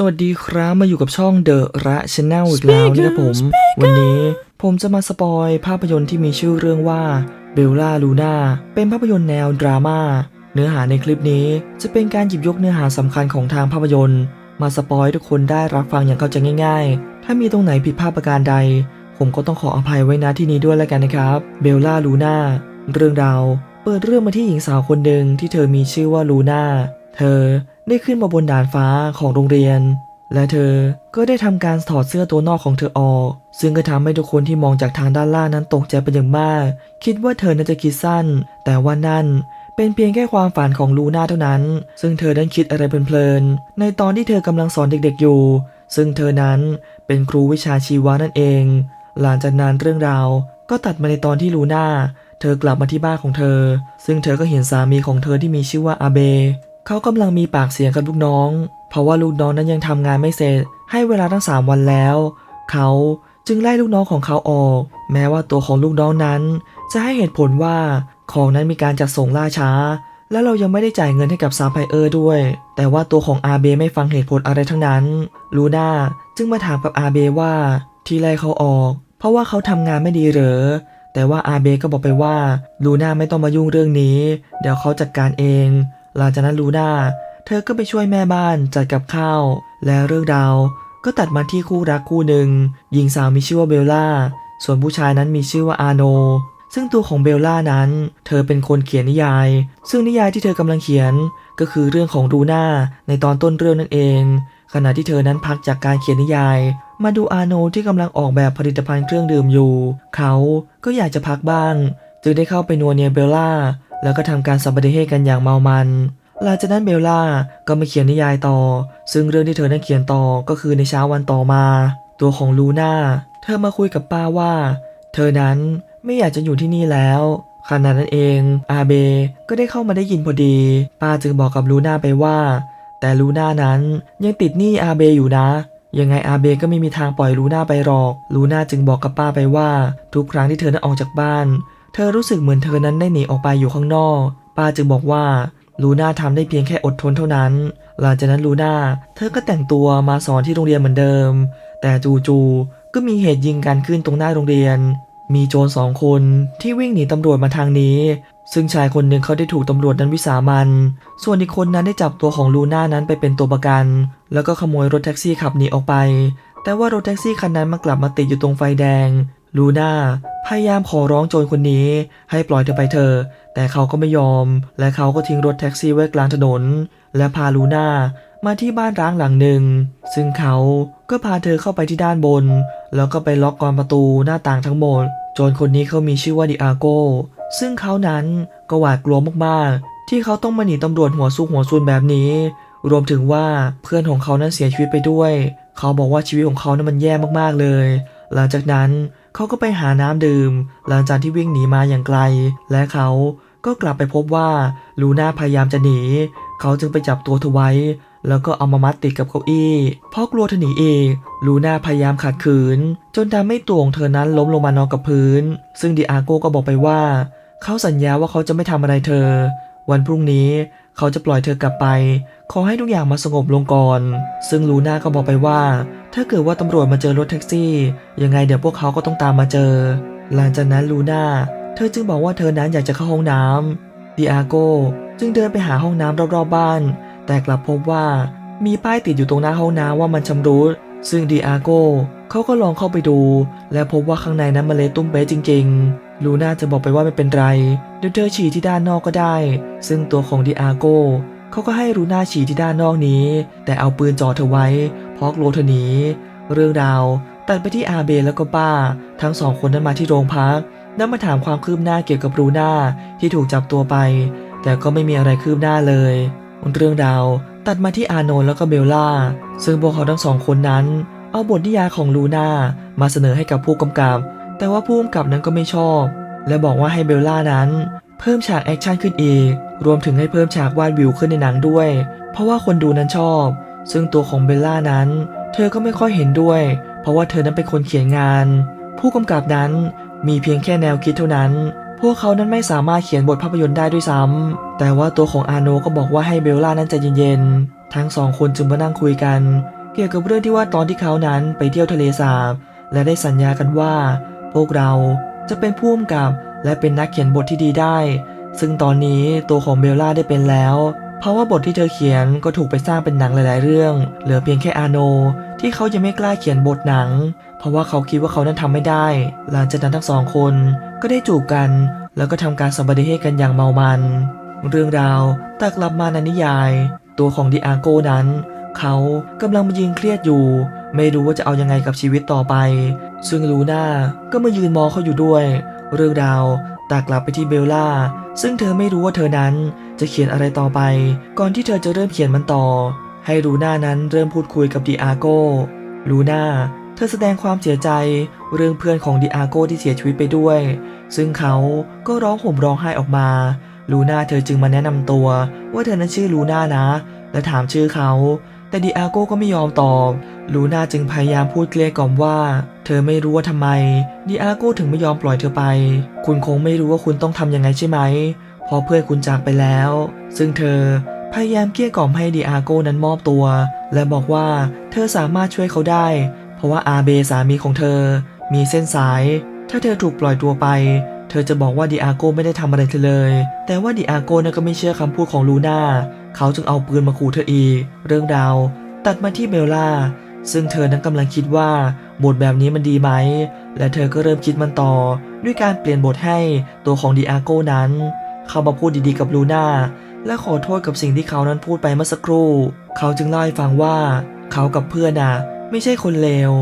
สวัสดีครับมาอยู่กับช่องเดอะระชแนลอีกแล้วนะครับผม วันนี้ผมจะมาสปอยภาพยนตร์ที่มีชื่อเรื่องว่าเบลล่าลูน่าเป็นภาพยนตร์แนวดราม่าเนื้อหาในคลิปนี้จะเป็นการหยิบยกเนื้อหาสำคัญของทางภาพยนตร์ มาสปอยให้ทุกคนได้รับฟังอย่างเข้าใจง่าย ๆ ถ้ามีตรงไหนผิดพลาดประการใด ผมก็ต้องขออภัยไว้ณที่นี้ด้วยแล้วกันนะครับเบลล่าลูน่าเรื่องราวเปิดเรื่องมาที่หญิงสาวคนหนึ่งที่เธอมีชื่อว่าลูน่าเธอ ได้ขึ้นมาบนดาดฟ้าของโรงเรียน และเธอก็ได้ทำการถอดเสื้อตัวนอกของเธอออก ซึ่งก็ทำให้ทุกคนที่มองจากทางด้านล่างนั้นตกใจเป็นอย่างมาก คิดว่าเธอน่าจะคิดสั้น แต่ว่านั่นเป็นเพียงแค่ความฝันของลูน่าเท่านั้น ซึ่งเธอนั้นคิดอะไรเพลินๆ ในตอนที่เธอกำลังสอนเด็กๆอยู่ ซึ่งเธอนั้นเป็นครูวิชาชีวะนั่นเอง หลังจากนั้นเรื่องราว ก็ตัดมาในตอนที่ลูน่า เธอกลับมาที่บ้านของเธอ ซึ่งเธอก็เห็นสามีของเธอที่มีชื่อว่าอาเบ เขากำลังมีปากเสียงกับลูกน้อง เพราะว่าลูกน้องนั้นยังทำงานไม่เสร็จ ให้เวลาทั้งสามวันแล้ว เขาจึงไล่ลูกน้องของเขาออก แม้ว่าตัวของลูกน้องนั้น จะให้เหตุผลว่าของนั้นมีการจัดส่งล่าช้า และเรายังไม่ได้จ่ายเงินให้กับซาไพเออร์ด้วย แต่ว่าตัวของอาเบไม่ฟังเหตุผลอะไรทั้งนั้น ลูน่าจึงมาถามกับอาเบว่า ที่ไล่เขาออก เพราะว่าเขาทำงานไม่ดีเหรอแต่ว่าอาเบก็บอกไปว่าลูน่าไม่ต้องมายุ่งเรื่องนี้ เดี๋ยวเขาจัดการเอง หลังจากนั้นลูน่าเธอก็ไปช่วยแม่บ้านจัดกับข้าว และเรื่องราวก็ตัดมาที่คู่รักคู่หนึ่งหญิงสาวมีชื่อว่าเบลล่า ส่วนผู้ชายนั้นมีชื่อว่าอาโน ซึ่งตัวของเบลล่านั้น เธอเป็นคนเขียนนิยาย ซึ่งนิยายที่เธอกำลังเขียนก็คือเรื่องของลูน่าในตอนต้นเรื่องนั่นเอง ขณะที่เธอนั้นพักจากการเขียนนิยาย มาดูอาโนที่กำลังออกแบบผลิตภัณฑ์เครื่องดื่มอยู่ เขาก็อยากจะพักบ้าง จึงได้เข้าไปนัวเนียเบลล่า แล้วก็ทำการสัมปติเหตุกันอย่างเมามันหลังจากนั้นเบลล่าก็มาเขียนนิยายต่อ ซึ่งเรื่องที่เธอนั้นเขียนต่อก็คือในเช้าวันต่อมา ตัวของลูน่าเธอมาคุยกับป้าว่า เธอนั้นไม่อยากจะอยู่ที่นี่แล้วขณะนั้นเองอาเบก็ได้เข้ามาได้ยินพอดี ป้าจึงบอกกับลูน่าไปว่า แต่ลูน่านั้นยังติดหนี้อาเบอยู่นะ ยังไงอาเบก็ไม่มีทางปล่อยลูน่าไปหรอก ลูน่าจึงบอกกับป้าไปว่า ทุกครั้งที่เธอนั้นออกจากบ้าน เธอรู้สึกเหมือนเธอนั้นได้หนีออกไปอยู่ข้างนอก ป้าจึงบอกว่าลูน่าทำได้เพียงแค่อดทนเท่านั้น หลังจากนั้นลูน่าเธอก็แต่งตัวมาสอนที่โรงเรียนเหมือนเดิม แต่จู่ๆก็มีเหตุยิงกันขึ้นตรงหน้าโรงเรียน มีโจรสองคนที่วิ่งหนีตำรวจมาทางนี้ ซึ่งชายคนหนึ่งเขาได้ถูกตำรวจนั้นวิสามันส่วนอีกคนนั้นได้จับตัวของลูน่านั้นไปเป็นตัวประกัน แล้วก็ขโมยรถแท็กซี่ขับหนีออกไป แต่ว่ารถแท็กซี่คันนั้นมากลับมาติดอยู่ตรงไฟแดง ลูน่าพยายามขอร้องโจรคนนี้ให้ปล่อยเธอไปเถอแต่เขาก็ไม่ยอม และเขาก็ทิ้งรถแท็กซี่ไว้กลางถนน และพาลูน่ามาที่บ้านร้างหลังหนึ่ง ซึ่งเขาก็พาเธอเข้าไปที่ด้านบน แล้วก็ไปล็อกกรอนประตูหน้าต่างทั้งหมด โจรคนนี้เขามีชื่อว่าดิอาโก ซึ่งเขานั้นก็หวาดกลัวมากๆ ที่เขาต้องมาหนีตำรวจหัวซุกหัวซุนแบบนี้ รวมถึงว่าเพื่อนของเขานั้นเสียชีวิตไปด้วย เขาบอกว่าชีวิตของเขานั้นมันแย่มากๆเลย หลังจากนั้น เขาก็ไปหาน้ำดื่ม หลังจากที่วิ่งหนีมาอย่างไกล และเขาก็กลับไปพบว่าลูน่าพยายามจะหนี เขาจึงไปจับตัวเธอไว้ แล้วก็เอามามัดติดกับเก้าอี้เพราะกลัวเธอหนีเองลูน่าพยายามขัดขืน จนทำให้ตัวของเธอนั้นล้มลงมานอนกับพื้น ซึ่งดิอาโก้ก็บอกไปว่า เขาสัญญาว่าเขาจะไม่ทำอะไรเธอ วันพรุ่งนี้ เขาจะปล่อยเธอกลับไป ขอให้ทุกอย่างมาสงบลงก่อน ซึ่งลูน่าก็บอกไปว่า ถ้าเกิดว่าตำรวจมาเจอรถแท็กซี่ ยังไงเดี๋ยวพวกเขาก็ต้องตามมาเจอ หลังจากนั้นลูน่าเธอจึงบอกว่าเธอนั้นอยากจะเข้าห้องน้ำดิอาโกจึงเดินไปหาห้องน้ำรอบๆบ้าน แต่กลับพบว่ามีป้ายติดอยู่ตรงหน้าห้องน้ำว่ามันชำรุด ซึ่งดิอาโก เขาก็ลองเข้าไปดู และพบว่าข้างในนั้นมันเละตุ้มเป๊ะจริง ๆ ลูน่าจะบอกไปว่าไม่เป็นไรเดี๋ยวเธอฉี่ที่ด้านนอกก็ได้ ซึ่งตัวของดิอาโกเขาก็ให้ลูน่าฉี่ที่ด้านนอกนี้ แต่เอาปืนจ่อเธอไว้เพราะกลัวเธอหนีเรื่องราวตัดไปที่อาเบแล้วก็ป้า ทั้งสองคนนั้นมาที่โรงพักแล้วมาถามความคืบหน้าเกี่ยวกับลูน่าที่ถูกจับตัวไป แต่ก็ไม่มีอะไรคืบหน้าเลยเรื่องราวตัดมาที่อาโนนแล้วก็เบลล่า ซึ่งพวกเขาทั้งสองคนนั้น เอาบทนิยายของลูน่ามาเสนอให้กับผู้กำกับ แต่ว่าผู้กำกับนั้นก็ไม่ชอบ และบอกว่าให้เบลล่านั้น เพิ่มฉากแอคชั่นขึ้นอีก รวมถึงให้เพิ่มฉากวาดวิวขึ้นในหนังด้วย เพราะว่าคนดูนั้นชอบ ซึ่งตัวของเบลล่านั้น เธอก็ไม่ค่อยเห็นด้วย เพราะว่าเธอนั้นเป็นคนเขียนงาน ผู้กำกับนั้นมีเพียงแค่แนวคิดเท่านั้น พวกเขานั้นไม่สามารถเขียนบทภาพยนตร์ได้ด้วยซ้ำแต่ว่าตัวของอาโนก็บอกว่าให้เบลล่านั้นใจเย็นๆ ทั้งสองคนจึงมานั่งคุยกัน เกี่ยวกับเรื่องที่ว่าตอนที่เขานั้นไปเที่ยวทะเลสาบและได้สัญญากันว่า พวกเราจะเป็นผู้กำกับและเป็นนักเขียนบทที่ดีได้ ซึ่งตอนนี้ตัวของเบลล่าได้เป็นแล้ว เพราะว่าบทที่เธอเขียนก็ถูกไปสร้างเป็นหนังหลายๆ เรื่อง เหลือเพียงแค่อาโน ที่เขายังไม่กล้าเขียนบทหนัง เพราะว่าเขาคิดว่าเขานั้นทำไม่ได้ หลังจากนั้นทั้งสองคนก็ได้จูบกัน แล้วก็ทำการสมบัติให้กันอย่างเมามัน เรื่องราวตักลับมาในนิยาย ตัวของดิอาโกนั้น เขากำลังมายืนเครียดอยู่ ไม่รู้ว่าจะเอายังไงกับชีวิตต่อไป ซึ่งลูน่าก็มายืนมองเขาอยู่ด้วย เรื่องราวตักลับไปที่เบลล่า ซึ่งเธอไม่รู้ว่าเธอนั้นจะเขียนอะไรต่อไป ก่อนที่เธอจะเริ่มเขียนมันต่อ ให้ลูน่านั้นเริ่มพูดคุยกับดิอาโก้ลูน่าเธอแสดงความเสียใจเรื่องเพื่อนของดิอาโก้ที่เสียชีวิตไปด้วย ซึ่งเขาก็ร้องห่มร้องไห้ออกมา ลูน่าเธอจึงมาแนะนำตัว ว่าเธอนั้นชื่อลูน่านะ และถามชื่อเขา แต่ดิอาโก้ก็ไม่ยอมตอบ ลูน่าจึงพยายามพูดเกลี้ยกล่อมว่า เธอไม่รู้ว่าทำไมดิอาโก้ถึงไม่ยอมปล่อยเธอไป คุณคงไม่รู้ว่าคุณต้องทำยังไงใช่ไหมเพราะเพื่อนคุณจากไปแล้ว ซึ่งเธอพยายามเกลี้ยกล่อมให้ดิอาโก้นั้นมอบตัว และบอกว่าเธอสามารถช่วยเขาได้ เพราะว่าอาเบสามีของเธอ มีเส้นสาย ถ้าเธอถูกปล่อยตัวไป เธอจะบอกว่าดิอาโก้ไม่ได้ทำอะไรเธอเลย แต่ว่าดิอาโกนั้นก็ไม่เชื่อคำพูดของลูน่า เขาจึงเอาปืนมาขู่เธออีก เรื่องราวตัดมาที่เบลล่า ซึ่งเธอนั้นกำลังคิดว่าบทแบบนี้มันดีไหม และเธอก็เริ่มคิดมันต่อ ด้วยการเปลี่ยนบทให้ตัวของดิอาโกนั้น เข้ามาพูดดีๆกับลูน่าและขอโทษกับสิ่งที่เขานั้นพูดไปเมื่อสักครู่ เขาจึงเล่าให้ฟังว่า เขากับเพื่อนน่ะ ไม่ใช่คนเลว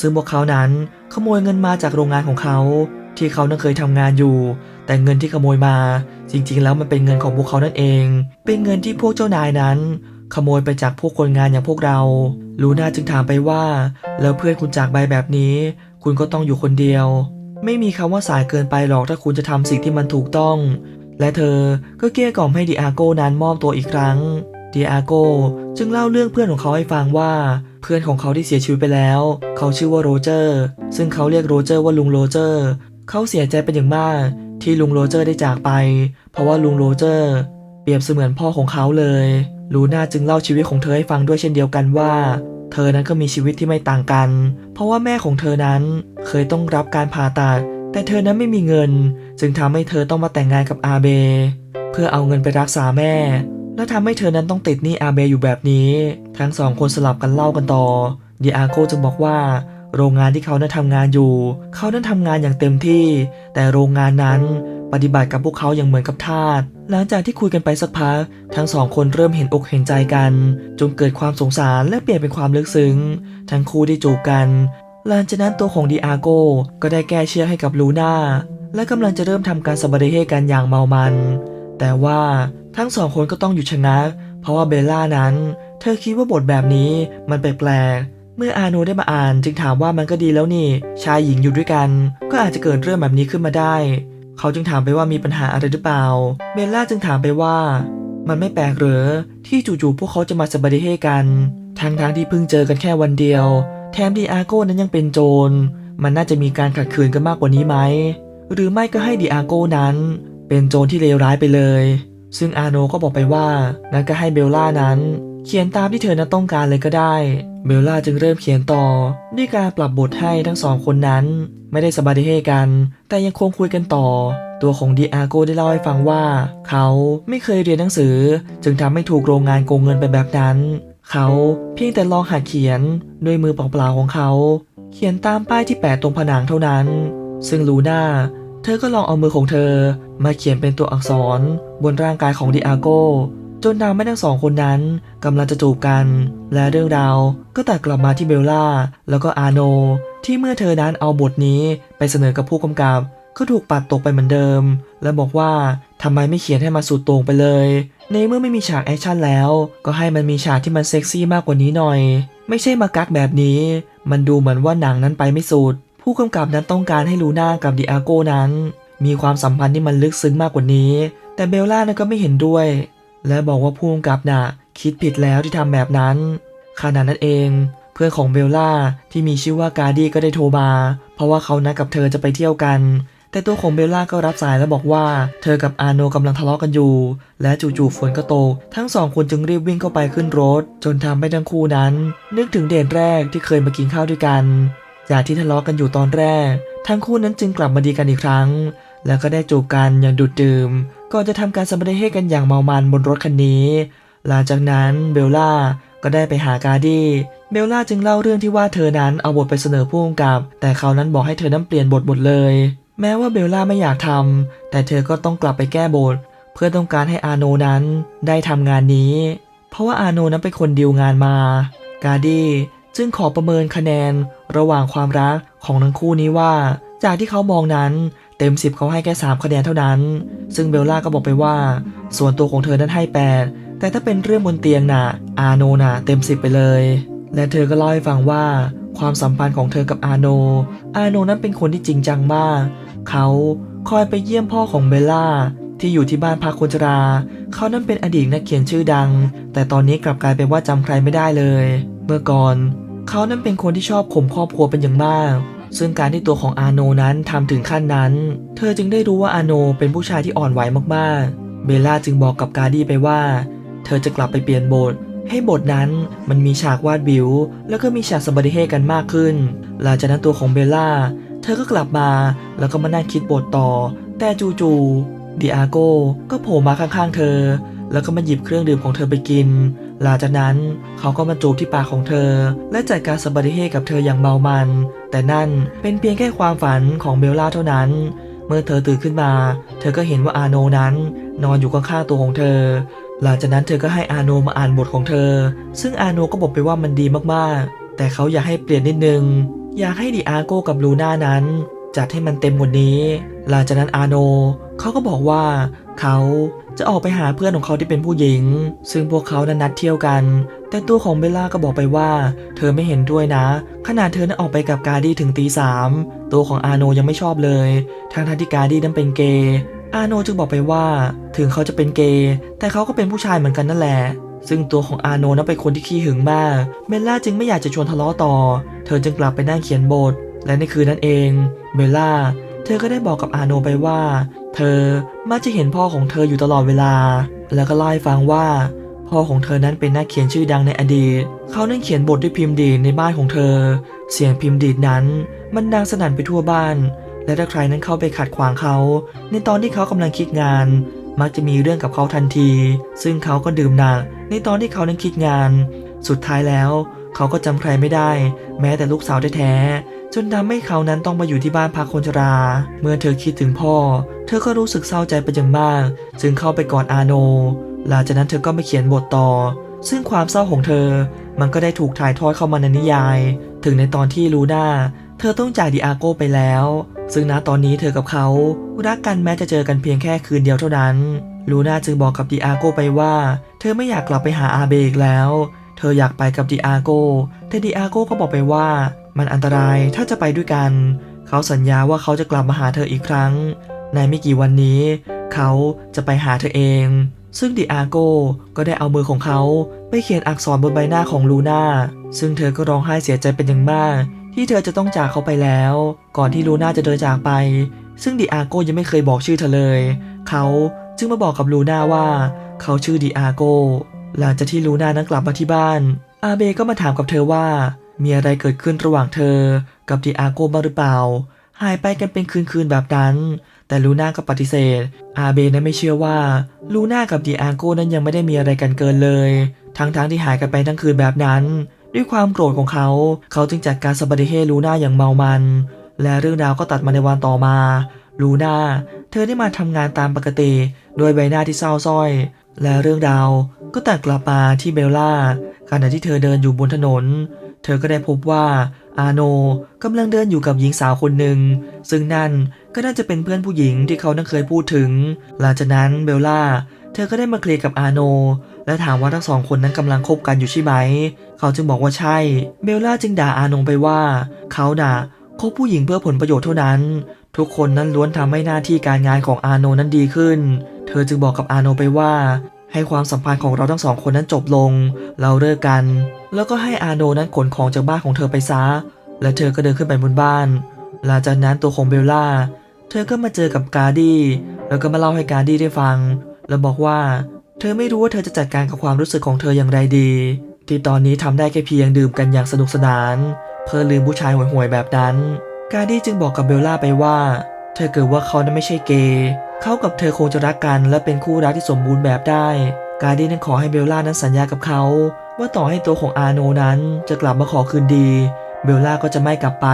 ซึ่งพวกเขานั้นขโมยเงินมาจากโรงงานของเขา ที่เขานั้นเคยทำงานอยู่ แต่เงินที่ขโมยมา จริงๆ แล้วมันเป็นเงินของพวกเขานั่นเอง เป็นเงินที่พวกเจ้านายนั้น ขโมยไปจากพวกคนงานอย่างพวกเรา ลูน่าจึงถามไปว่า แล้วเพื่อนคุณจากไปแบบนี้ คุณก็ต้องอยู่คนเดียว ไม่มีคำว่าสายเกินไปหรอกถ้าคุณจะทำสิ่งที่มันถูกต้อง และเธอก็เกลี้ยกล่อมให้ดิอาโก้นั้นมอบตัวอีกครั้งดิอาโก้จึงเล่าเรื่องเพื่อนของเขาให้ฟังว่า เพื่อนของเขาที่เสียชีวิตไปแล้ว เขาชื่อว่าโรเจอร์ ซึ่งเขาเรียกโรเจอร์ว่าลุงโรเจอร์ เขาเสียใจเป็นอย่างมาก ที่ลุงโรเจอร์ได้จากไป เพราะว่าลุงโรเจอร์ เปรียบเสมือนพ่อของเขาเลย ลูน่าจึงเล่าชีวิตของเธอให้ฟังด้วยเช่นเดียวกันว่า เธอนั้นก็มีชีวิตที่ไม่ต่างกัน เพราะว่าแม่ของเธอนั้นเคยต้องรับการผ่าตัด แต่เธอนั้นไม่มีเงิน จึงทำให้เธอต้องมาแต่งงานกับอาเบ เพื่อเอาเงินไปรักษาแม่ และทำให้เธอนั้นต้องติดหนี้อาเบอยู่แบบนี้ ทั้งสองคนสลับกันเล่ากันต่อเดิอาโกจึงบอกว่า โรงงานที่เขานั้นทำงานอยู่ เขานั้นทำงานอย่างเต็มที่ แต่โรงงานนั้นปฏิบัติกับพวกเขาอย่างเหมือนกับทาส หลังจากที่คุยกันไปสักพัก ทั้งสองคนเริ่มเห็นอกเห็นใจกัน จนเกิดความสงสารและเปลี่ยนเป็นความลึกซึ้ง ทั้งคู่ได้จูบกัน หลังจากนั้นตัวของดิอาโกก็ได้แก้เชือกให้กับลูน่า และกำลังจะเริ่มทำการสบายให้กันอย่างเมามัน แต่ว่าทั้งสองคนก็ต้องหยุดชะงัก เพราะว่าเบลล่านั้น เธอคิดว่าบทแบบนี้มันแปลกๆ เมื่ออาโนได้มาอ่านจึงถามว่ามันก็ดีแล้วนี่ ชายหญิงอยู่ด้วยกัน ก็อาจจะเกิดเรื่องแบบนี้ขึ้นมาได้ เขาจึงถามไปว่ามีปัญหาอะไรหรือเปล่า เบลล่าจึงถามไปว่า มันไม่แปลกเหรอที่จู่ๆพวกเขาจะมาสบายให้กัน ทั้งๆทที่เพิ่งเจอกันแค่วันเดียว แถมดีอาโก้นั้นยังเป็นโจร มันน่าจะมีการขัดขืนกันมากกว่านี้ไหม หรือไม่ก็ให้ดีอาโก้นั้น เป็นโจรที่เลวร้ายไปเลย ซึ่งอาโนก็บอกไปว่านั้นก็ให้เบลล่านั้น เขียนตามที่เธอนั้นต้องการเลยก็ได้ เบลล่าจึงเริ่มเขียนต่อ ด้วยการปรับบทให้ทั้งสองคนนั้น ไม่ได้สบายให้กัน แต่ยังคงคุยกันต่อ ตัวของดีอาโกได้เล่าให้ฟังว่า เขาไม่เคยเรียนหนังสือ จึงทำให้ถูกโรงงานโกงเงินไปแบบนั้น เขาเพียงแต่ลองหัดเขียนด้วยมือเปล่าๆของเขา เขียนตามป้ายที่แปะตรงผนังเท่านั้น ซึ่งลูน่าเธอก็ลองเอามือของเธอ มาเขียนเป็นตัวอักษรบนร่างกายของดิอาโก จนทำให้ทั้งสองคนนั้นกำลังจะจูบกัน และเรื่องราวก็ตัดกลับมาที่เบลล่า แล้วก็อาโน ที่เมื่อเธอนั้นเอาบทนี้ไปเสนอกับผู้กำกับ ก็ถูกปัดตกไปเหมือนเดิม และบอกว่าทำไมไม่เขียนให้มันสุดโต่งไปเลย ในเมื่อไม่มีฉากแอคชั่นแล้ว ก็ให้มันมีฉากที่มันเซ็กซี่มากกว่านี้หน่อย ไม่ใช่มากักแบบนี้ มันดูเหมือนว่าหนังนั้นไปไม่สุด ผู้กำกับนั้นต้องการให้ลูน่ากับดิอาโก้นั้น มีความสัมพันธ์ที่มันลึกซึ้งมากกว่านี้ แต่เบลล่านั้นก็ไม่เห็นด้วย และบอกว่าผู้กำกับน่ะคิดผิดแล้วที่ทำแบบนั้นขณะนั้นเอง เพื่อนของเบลล่าที่มีชื่อว่ากาดี้ก็ได้โทรมาเพราะว่าเขานัดกับเธอจะไปเที่ยวกัน แต่ตัวของเบลล่าก็รับสายแล้วบอกว่า เธอกับอาโนกำลังทะเลาะกันอยู่ และจู่ๆฝนก็ตกทั้งสองคนจึงรีบวิ่งเข้าไปขึ้นรถ จนทำให้ทั้งคู่นั้น นึกถึงเดทแรกที่เคยมากินข้าวด้วยกัน จากที่ทะเลาะกันอยู่ตอนแรก ทั้งคู่นั้นจึงกลับมาดีกันอีกครั้ง แล้วก็ได้จูบกันอย่างดูดดื่ม ก่อนจะทำการสมรเฮกันอย่างเมามันบนรถคันนี้ หลังจากนั้นเบลล่าก็ได้ไปหากาดี้ เบลล่าจึงเล่าเรื่องที่ว่าเธอนั้นเอาบทไปเสนอผู้กำกับ แต่เขานั้นบอกให้เธอนั้นเปลี่ยนบทหมดเลย แม้ว่าเบลล่าไม่อยากทำ แต่เธอก็ต้องกลับไปแก้บท เพื่อต้องการให้อาโนนั้นได้ทำงานนี้ เพราะว่าอาโนนั้นเป็นคนดีลงานมา กาดี้จึงขอประเมินคะแนนระหว่างความรักของทั้งคู่นี้ว่า จากที่เขามองนั้น เต็ม 10 เขาให้แค่ 3 คะแนนเท่านั้น ซึ่งเบลล่าก็บอกไปว่า ส่วนตัวของเธอนั้นให้ 8 แต่ถ้าเป็นเรื่องบนเตียงน่ะ อาโนน่ะเต็ม 10 ไปเลย และเธอก็เล่าให้ฟังว่า ความสัมพันธ์ของเธอกับอาโน อาโนนั้นเป็นคนที่จริงจังมาก เขาคอยไปเยี่ยมพ่อของเบลล่าที่อยู่ที่บ้านพักคนชรา เขานั้นเป็นอดีตนักเขียนชื่อดัง แต่ตอนนี้กลับกลายเป็นว่าจำใครไม่ได้เลย เมื่อก่อน เขานั้นเป็นคนที่ชอบข่มครอบครัวเป็นอย่างมาก ซึ่งการที่ตัวของอาโนนั้นทำถึงขั้นนั้น เธอจึงได้รู้ว่าอาโนเป็นผู้ชายที่อ่อนไหวมากๆ เบลล่าจึงบอกกับกาดี้ไปว่า เธอจะกลับไปเปลี่ยนบท ให้บทนั้นมันมีฉากวาดบิว แล้วก็มีฉากสบัติเฮกันมากขึ้น หลังจากนั้นตัวของเบลล่า เธอก็กลับมาแล้วก็มานั่งคิดบทต่อ แต่จู่ๆดิอาโกก็โผล่มาข้างๆเธอ แล้วก็มาหยิบเครื่องดื่มของเธอไปกิน หลังจากนั้นเขาก็มาจูบที่ปากของเธอ และจัดการสบัติเฮกับเธออย่างเมามัน แต่นั่นเป็นเพียงแค่ความฝันของเบลล่าเท่านั้น เมื่อเธอตื่นขึ้นมา เธอก็เห็นว่าอาโนนั้น นอนอยู่ข้างๆตัวของเธอ หลังจากนั้นเธอก็ให้อาโนมาอ่านบทของเธอ ซึ่งอาโนก็บอกไปว่ามันดีมากๆ แต่เขาอยากให้เปลี่ยนนิดนึง อยากให้ดิอาโกกับลูน่านั้น จัดให้มันเต็มกว่านี้ หลังจากนั้นอาโนเขาก็บอกว่าเขาจะออกไปหาเพื่อนของเขาที่เป็นผู้หญิง ซึ่งพวกเขานั้นนัดเที่ยวกัน แต่ตัวของเบลล่าก็บอกไปว่า เธอไม่เห็นด้วยนะ ขนาดเธอนั้นออกไปกับกาดี้ถึงตีสามตัวของอาโนยังไม่ชอบเลยทั้งทที่กาดี้นั้นเป็นเกย์อาโนจึงบอกไปว่า ถึงเขาจะเป็นเกย์แต่เขาก็เป็นผู้ชายเหมือนกันนั่นแหละซึ่งตัวของอาโนนั้นเป็นคนที่ขี้หึงมากเบลล่าจึงไม่อยากจะชวนทะเลาะต่อ เธอจึงกลับไปนั่งเขียนบท และในคืนนั้นเองเบลล่าเธอก็ได้บอกกับอาโนไปว่า เธอมักจะเห็นพ่อของเธออยู่ตลอดเวลา แล้วก็เล่าให้ฟังว่า พ่อของเธอนั้นเป็นนักเขียนชื่อดังในอดีต เขานั้นเขียนบทด้วยพิมพ์ดีดในบ้านของเธอ เสียงพิมพ์ดีดนั้น มันดังสนั่นไปทั่วบ้าน และถ้าใครนั้นเข้าไปขัดขวางเขา ในตอนที่เขากำลังคิดงาน มักจะมีเรื่องกับเขาทันที ซึ่งเขาก็ดื่มหนักในตอนที่เขานั้นคิดงาน สุดท้ายแล้ว เขาก็จำใครไม่ได้ แม้แต่ลูกสาวแท้ๆ จนทำให้เขานั้นต้องมาอยู่ที่บ้านพักคนชรา เมื่อเธอคิดถึงพ่อ เธอก็รู้สึกเศร้าใจเป็นอย่างมาก จึงเข้าไปกอดอาโน หลังจากนั้นเธอก็ไม่เขียนบทต่อ ซึ่งความเศร้าของเธอ มันก็ได้ถูกถ่ายทอดเข้ามาในนิยาย ถึงในตอนที่ลูน่า เธอต้องจากดิอาโกไปแล้ว ซึ่งณตอนนี้เธอกับเขารักกันแม้จะเจอกันเพียงแค่คืนเดียวเท่านั้น ลูน่าจึงบอกกับดิอาโกไปว่า เธอไม่อยากกลับไปหาอาเบอีกแล้ว เธออยากไปกับดิอาโก แต่ดิอาโกก็บอกไปว่า มันอันตรายถ้าจะไปด้วยกัน เขาสัญญาว่าเขาจะกลับมาหาเธออีกครั้ง ในไม่กี่วันนี้ เขาจะไปหาเธอเอง ซึ่งดิอาโกก็ได้เอามือของเขาไปเขียนอักษรบนใบหน้าของลูน่า ซึ่งเธอก็ร้องไห้เสียใจเป็นอย่างมาก ที่เธอจะต้องจากเขาไปแล้ว ก่อนที่ลูน่าจะเดินจากไป ซึ่งดิอาโกยังไม่เคยบอกชื่อเธอเลย เขาจึงมาบอกกับลูน่าว่า เขาชื่อดิอาโกหลังจากที่ลูน่านั้นกลับมาที่บ้าน อาเบก็มาถามกับเธอว่า มีอะไรเกิดขึ้นระหว่างเธอ กับดิอาโกบ้างหรือเปล่า หายไปกันเป็นคืนๆแบบนั้น แต่ลูน่าก็ปฏิเสธ อาเบนั้นไม่เชื่อว่าลูน่ากับดิอาโกนั้นยังไม่ได้มีอะไรกันเกินเลย ทั้งๆทที่หายกันไปทั้งคืนแบบนั้น ด้วยความโกรธของเขา เขาจึงจัดการสบัติเฮลูน่าอย่างเมามัน และเรื่องราวก็ตัดมาในวันต่อมา ลูน่า เธอได้มาทำงานตามปกติ โดยใบหน้าที่เศร้าส้อย และเรื่องราวก็ตัดกลับมาที่เบลล่าขณะที่เธอเดินอยู่บนถนน เธอก็ได้พบว่าอาโนกำลังเดินอยู่กับหญิงสาวคนหนึ่ง ซึ่งนั่นก็น่าจะเป็นเพื่อนผู้หญิงที่เขานั้นเคยพูดถึง หลังจากนั้นเบลล่า เธอก็ได้มาเคลียร์กับอาโน และถามว่าทั้งสองคนนั้นกำลังคบกันอยู่ใช่ไหม เขาจึงบอกว่าใช่ เบลล่าจึงด่าอาโนไปว่า เขาด่าคบผู้หญิงเพื่อผลประโยชน์เท่านั้น ทุกคนนั้นล้วนทำให้หน้าที่การงานของอาโนนั้นดีขึ้น เธอจึงบอกกับอาโนไปว่า ให้ความสัมพันธ์ของเราทั้งสองคนนั้นจบลง เราเลิกกัน แล้วก็ให้อาโนนั้นขนของจากบ้านของเธอไปซะ และเธอก็เดินขึ้นไปบนบ้าน หลังจากนั้นตัวของเบลล่า เธอก็มาเจอกับการดี้ แล้วก็มาเล่าให้การดี้ได้ฟัง แล้วบอกว่า เธอไม่รู้ว่าเธอจะจัดการกับความรู้สึกของเธออย่างไรดี ที่ตอนนี้ทำได้แค่เพียงดื่มกันอย่างสนุกสนาน เพื่อลืมผู้ชายห่วยๆแบบนั้น การดี้จึงบอกกับเบลล่าไปว่า เธอเกิดว่าเขานั้นไม่ใช่เกย์เขากับเธอคงจะรักกันและเป็นคู่รักที่สมบูรณ์แบบได้ การดี้นั้นขอให้เบลล่านั้นสัญญากับเขา ว่าต่อให้ตัวของอาโนนั้นจะกลับมาขอคืนดี เบลล่าก็จะไม่กลับไป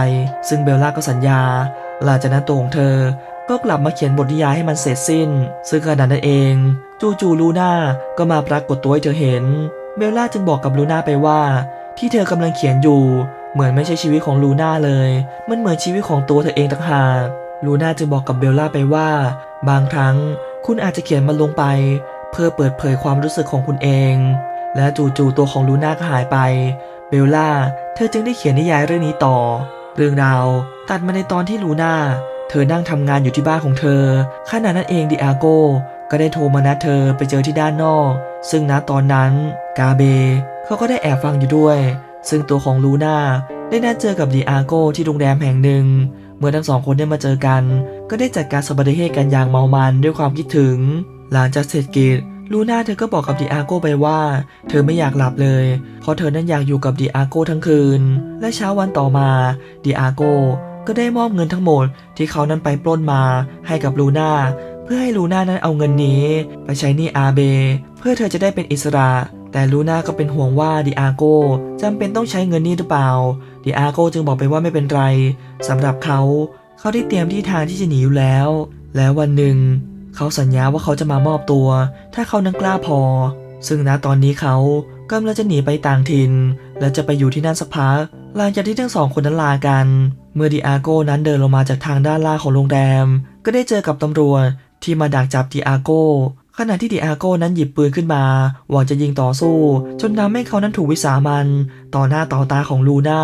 ซึ่งเบลล่าก็สัญญา หลังจากนั้นตัวของเธอ ก็กลับมาเขียนบทนิยายให้มันเสร็จสิ้น ซึ่งขณะนั้นเอง จู่ๆลูน่าก็มาปรากฏตัวให้เธอเห็น เบลล่าจึงบอกกับลูน่าไปว่า ที่เธอกำลังเขียนอยู่ เหมือนไม่ใช่ชีวิตของลูน่าเลย มันเหมือนชีวิตของตัวเธอเองต่างหากลูน่าจึงบอกกับเบลล่าไปว่า บางครั้งคุณอาจจะเขียนมันลงไป เพื่อเปิดเผยความรู้สึกของคุณเอง และจู่ๆตัวของลูน่าก็หายไป เบลล่า เธอจึงได้เขียนนิยายเรื่องนี้ต่อ เรื่องราวตัดมาในตอนที่ลูน่า เธอนั่งทำงานอยู่ที่บ้านของเธอขณะนั้นเองดิอาโกก็ได้โทรมานัดเธอไปเจอที่ด้านนอก ซึ่งณตอนนั้น กาเบเขาก็ได้แอบฟังอยู่ด้วย ซึ่งตัวของลูน่าได้นัดเจอกับดิอาโกที่โรงแรมแห่งหนึ่ง เมื่อทั้งสองคนได้มาเจอกัน ก็ได้จัดการสบัติเหตุกันอย่างเมามันด้วยความคิดถึง หลังจากเสร็จกิจลูน่าเธอก็บอกกับดิอาโกไปว่า เธอไม่อยากหลับเลย เพราะเธอนั้นอยากอยู่กับดิอาโกทั้งคืน และเช้าวันต่อมาดิอาโกก็ได้มอบเงินทั้งหมดที่เขานั้นไปปล้นมาให้กับลูน่าเพื่อให้ลูน่านั้นเอาเงินนี้ ไปใช้หนี้อาเบ เพื่อเธอจะได้เป็นอิสระ แต่ลูน่าก็เป็นห่วงว่าดิอาโกจำเป็นต้องใช้เงินนี้หรือเปล่าดิอาโกจึงบอกไปว่าไม่เป็นไรสำหรับเขาเขาได้เตรียมที่ทางที่จะหนีอยู่แล้ว แล้ววันหนึ่ง เขาสัญญาว่าเขาจะมามอบตัว ถ้าเขานั้นกล้าพอ ซึ่งณตอนนี้เขากำลังจะหนีไปต่างถิ่น และจะไปอยู่ที่นั่นสักพักหลังจากที่ทั้งสองคนนั้นลากัน เมื่อดิอาโก้นั้นเดินลงมาจากทางด้านล่างของโรงแรม ก็ได้เจอกับตำรวจที่มาดักจับดิอาโก้ ขณะที่ดิอาโก้นั้นหยิบปืนขึ้นมา หวังจะยิงต่อสู้ จนทำให้เขานั้นถูกวิสามันต่อหน้าต่อตาของลูน่า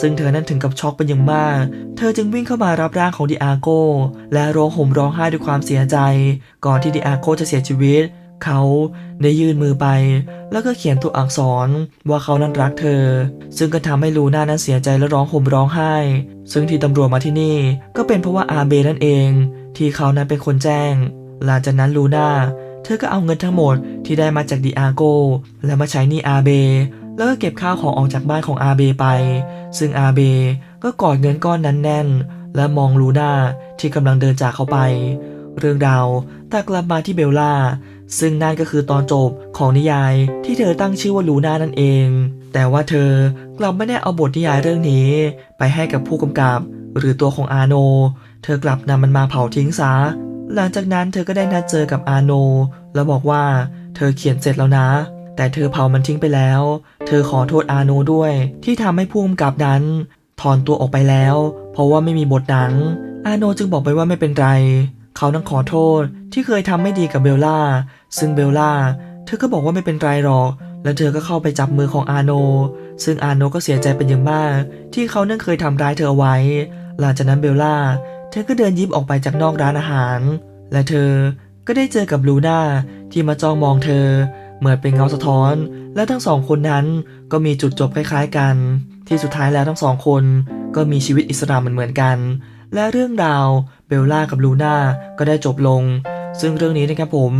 ซึ่งเธอนั้นถึงกับช็อกเป็นอย่างมาก เธอจึงวิ่งเข้ามารับร่างของดิอาโก้ และร้องห่มร้องไห้ด้วยความเสียใจ ก่อนที่ดิอาโก้จะเสียชีวิต เขาได้ยื่นมือไป แล้วก็เขียนตัวอักษรว่าเขานั้นรักเธอ ซึ่งก็ทำให้ลูน่านั้นเสียใจและร้องห่มร้องไห้ ซึ่งที่ตำรวจมาที่นี่ก็เป็นเพราะว่าอาเบนั่นเอง ที่เขานั้นเป็นคนแจ้ง หลังจากนั้นลูน่า เธอก็เอาเงินทั้งหมดที่ได้มาจากดิอาโกแล้วมาใช้หนี้อาเบ แล้วก็เก็บข้าวของออกจากบ้านของอาเบไป ซึ่งอาเบก็กอดเงินก้อนนั้นแน่น และมองลูน่าที่กำลังเดินจากเขาไป เรื่องราวตักลับมาที่เบลล่า ซึ่งนั่นก็คือตอนจบของนิยายที่เธอตั้งชื่อว่าลูน่านั่นเอง แต่ว่าเธอกลับไม่ได้เอาบทนิยายเรื่องนี้ ไปให้กับผู้กำกับ หรือตัวของอาโน เธอกลับนำมันมาเผาทิ้งซะ หลังจากนั้นเธอก็ได้นัดเจอกับอาโน แล้วบอกว่าเธอเขียนเสร็จแล้วนะ แต่เธอเผามันทิ้งไปแล้ว เธอขอโทษอาโนด้วย ที่ทำให้ผู้กำกับนั้น ถอนตัวออกไปแล้ว เพราะว่าไม่มีบทหนัง อาโนจึงบอกไปว่าไม่เป็นไร เขาต้องขอโทษที่เคยทำไม่ดีกับเบลล่า ซึ่งเบลล่า เธอก็บอกว่าไม่เป็นไรหรอก แล้วเธอก็เข้าไปจับมือของอาโน ซึ่งอาโนก็เสียใจเป็นอย่างมาก ที่เขานั้นเคยทำร้ายเธอเอาไว้ หลังจากนั้นเบลล่า ธอก็เดินยิ้มออกไปจากนอกร้านอาหาร และเธอก็ได้เจอกับลูน่าที่มาจ้องมองเธอ เหมือนเป็นเงาสะท้อน และทั้งสองคนนั้นก็มีจุดจบคล้ายๆกัน ที่สุดท้ายแล้วทั้งสองคนก็มีชีวิตอิสระเหมือนๆกัน และเรื่องราวเบลล่ากับลูน่าก็ได้จบลง ซึ่งเรื่องนี้นะครับผม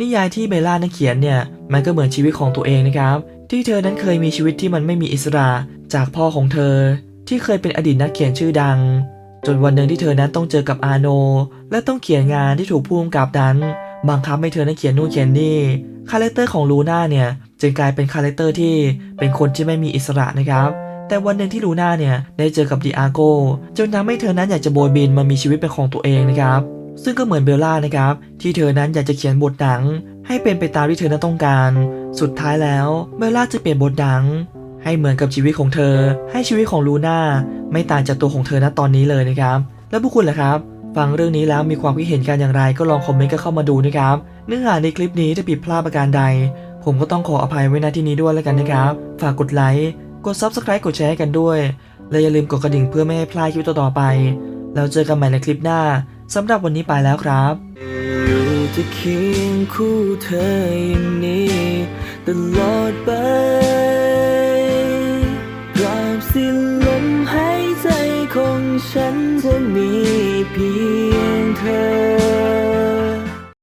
นิยายที่เบลล่านั้นเขียนเนี่ยมันก็เหมือนชีวิตของตัวเองนะครับ ที่เธอนั้นเคยมีชีวิตที่มันไม่มีอิสระจากพ่อของเธอ ที่เคยเป็นอดีตนักเขียนชื่อดัง จนวันหนึ่งที่เธอนั้นต้องเจอกับอาโน และต้องเขียนงานที่ถูกผู้กำกับนั้น บังคับให้เธอนั้นเขียนนู่นเขียนนี่คาแรคเตอร์ของลูน่าเนี่ยจึงกลายเป็นคาแรคเตอร์ที่เป็นคนที่ไม่มีอิสระนะครับ แต่วันหนึ่งที่ลูน่าเนี่ยได้เจอกับดิอาโกจนทำให้เธอนั้นอยากจะโบยบินมามีชีวิตเป็นของตัวเองนะครับ ซึ่งก็เหมือนเบลล่านะครับ ที่เธอนั้นอยากจะเขียนบทหนัง ให้เป็นไปตามที่เธอนั้นต้องการ สุดท้ายแล้วเบลล่าจะเปลี่ยนบทหนัง ให้เหมือนกับชีวิตของเธอ ให้ชีวิตของลูน่าไม่ต่างจากตัวของเธอณตอนนี้เลยนะครับ แล้วพวกคุณล่ะครับ ฟังเรื่องนี้แล้วมีความคิดเห็นกันอย่างไรก็ลองคอมเมนต์กันเข้ามาดูนะครับ เนื้อหาในคลิปนี้ถ้าผิดพลาดประการใด ผมก็ต้องขออภัยไว้ณที่นี้ด้วยแล้วกันนะครับ ฝากกดไลค์กด Subscribe กดแชร์ให้กันด้วย และอย่าลืมกดกระดิ่งเพื่อไม่ให้พลาดคลิปต่อๆไป แล้วเจอกันใหม่ในคลิปหน้าสำหรับวันนี้ไปแล้วครับอยู่จะเคียงคู่เธออย่างนี้ตลอดไปตราบ สิ้นลมหายใจของฉันจะมีเพียงเธอ